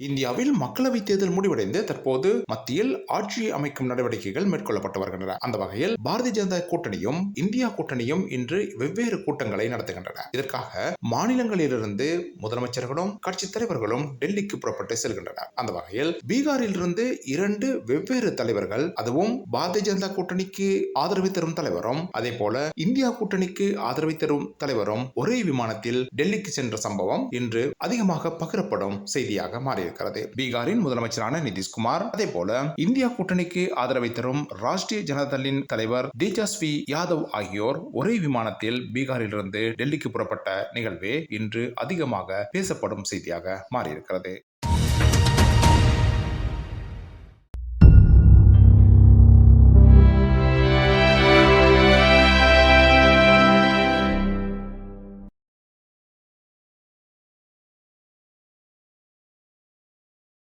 இந்தியாவில் மக்களவைத் தேர்தல் முடிவடைந்து தற்போது மத்தியில் ஆட்சி அமைக்கும் நடவடிக்கைகள் மேற்கொள்ளப்பட்டு வருகின்றன. அந்த வகையில் பாரதிய ஜனதா கூட்டணியும் இந்தியா கூட்டணியும் இன்று வெவ்வேறு கூட்டங்களை நடத்துகின்றன. இதற்காக மாநிலங்களிலிருந்து முதலமைச்சர்களும் கட்சித் தலைவர்களும் டெல்லிக்கு புறப்பட்டு செல்கின்றனர். அந்த வகையில் பீகாரில் இருந்து இரண்டு வெவ்வேறு தலைவர்கள் அதுவும் பாரதிய ஜனதா கூட்டணிக்கு ஆதரவு தரும் தலைவரும் அதே போல இந்தியா கூட்டணிக்கு ஆதரவு தரும் தலைவரும் ஒரே விமானத்தில் டெல்லிக்கு சென்ற சம்பவம் இன்று அதிகமாக பகிரப்படும் செய்தியாக மாறியது இருக்கிறது பீகாரின் முதலமைச்சரான நிதிஷ்குமார் அதே போல இந்தியா கூட்டணிக்கு ஆதரவை தரும் ராஷ்டிரிய ஜனதளின் தலைவர் தேஜஸ்வி யாதவ் ஆகியோர் ஒரே விமானத்தில் பீகாரிலிருந்து டெல்லிக்கு புறப்பட்ட நிகழ்வே இன்று அதிகமாக பேசப்படும் செய்தியாக மாறியிருக்கிறது.